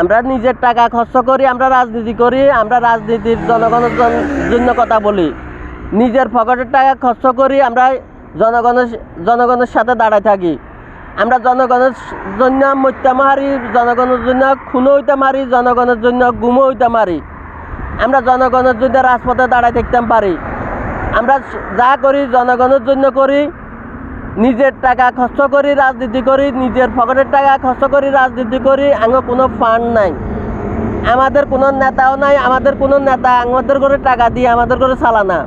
আমরা নিজের টাকা খরচ করি, আমরা রাজনীতি করি, আমরা রাজনীতির জনগণের জন্য কথা বলি। নিজের পকেটের টাকা খরচ করি, আমরা জনগণের জনগণের সাথে দাঁড়ায় থাকি। আমরা জনগণের জন্য মত্যা মারি, জনগণের জন্য খুনো হইতে মারি, জনগণের জন্য গুমো হইতে মারি। আমরা জনগণের জন্য রাজপথে দাঁড়ায় থাকতে পারি। আমরা যা করি, জনগণের জন্য করি। নিজের টাকা খরচ করি, রাজনীতি করি, নিজের পকেটের টাকা খরচ করি, রাজনীতি করি, আঙ্গ কোনো ফান্ড নাই। আমাদের কোনো নেতাও নাই, আমাদের কোনো নেতা আমাদের করে টাকা দিয়ে আমাদের করে চালানা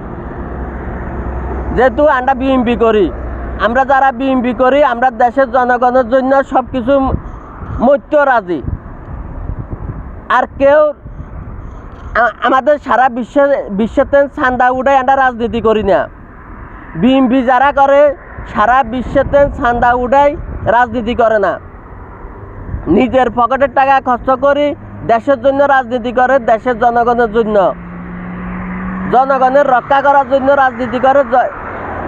যেহেতু আমরা বিএমপি করি, আমরা যারা বিএমপি করি, আমরা দেশের জনগণের জন্য সব কিছু মত্য রাজি। আর কেউ আমাদের সারা বিশ্ব বিশ্বতে চান্দা উঠাই আমরা রাজনীতি করি না। বিএমপি যারা করে সারা বিশ্বতে ছান্দা উঠাই রাজনীতি করে না। নিজের পকেটের টাকা খরচ করি দেশের জন্য রাজনীতি করে, দেশের জনগণের জন্য। জনগণের রক্ষা করার জন্য রাজনীতি করে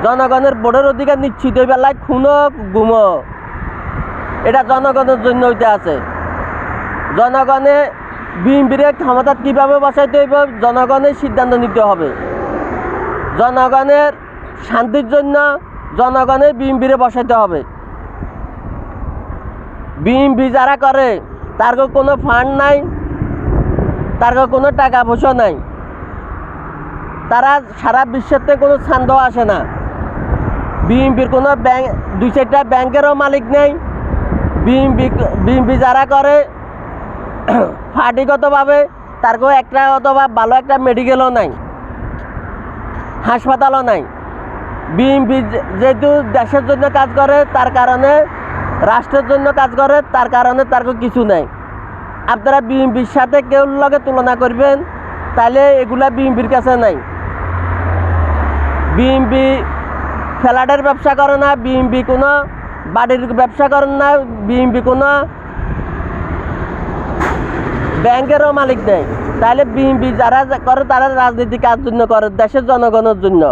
জনগণের ভোটের অধিকার নিশ্চিত বেলায় খুনো গুমো। এটা জনগণের জন্য হইতে আছে। জনগণে বিএনপির ক্ষমতা কীভাবে বসাইতে হইব জনগণের সিদ্ধান্ত নিতে হবে। জনগণের শান্তির জন্য জনগণের বিএনপিরে বসাইতে হবে। বিএনপি যারা করে, তার কোনো ফান্ড নাই, তার কোনো টাকা পয়সা নাই। তারা সারা বিশ্বতে কোনো ছান্দ আসে না। বিএনপির কোনো ব্যাংক দুই চারটা ব্যাংকেরও মালিক নেই। বিএনপি বিএনপি যারা করে পার্টিগতভাবে তার কোনো একটা অথবা ভালো একটা মেডিকেলও নাই, হাসপাতালও নাই। বিএনপি যেহেতু দেশের জন্য কাজ করে, তার কারণে, রাষ্ট্রের জন্য কাজ করে, তার কারণে তার কিছু নাই। আপনারা বিএনপির সাথে কেউ লগে তুলনা করবেন, তাহলে এগুলা বিএনপির কাছে নাই। বিএমপি ফ্ল্যাটের ব্যবসা করে না বিএমপি কোনো বাড়ির ব্যবসা করে না বিএমপি কোনো ব্যাংকেরও মালিক নেই। তাহলে বিএমপি যারা করে, তারা রাজনীতি কাজ জন্য করে, দেশের জনগণের জন্য।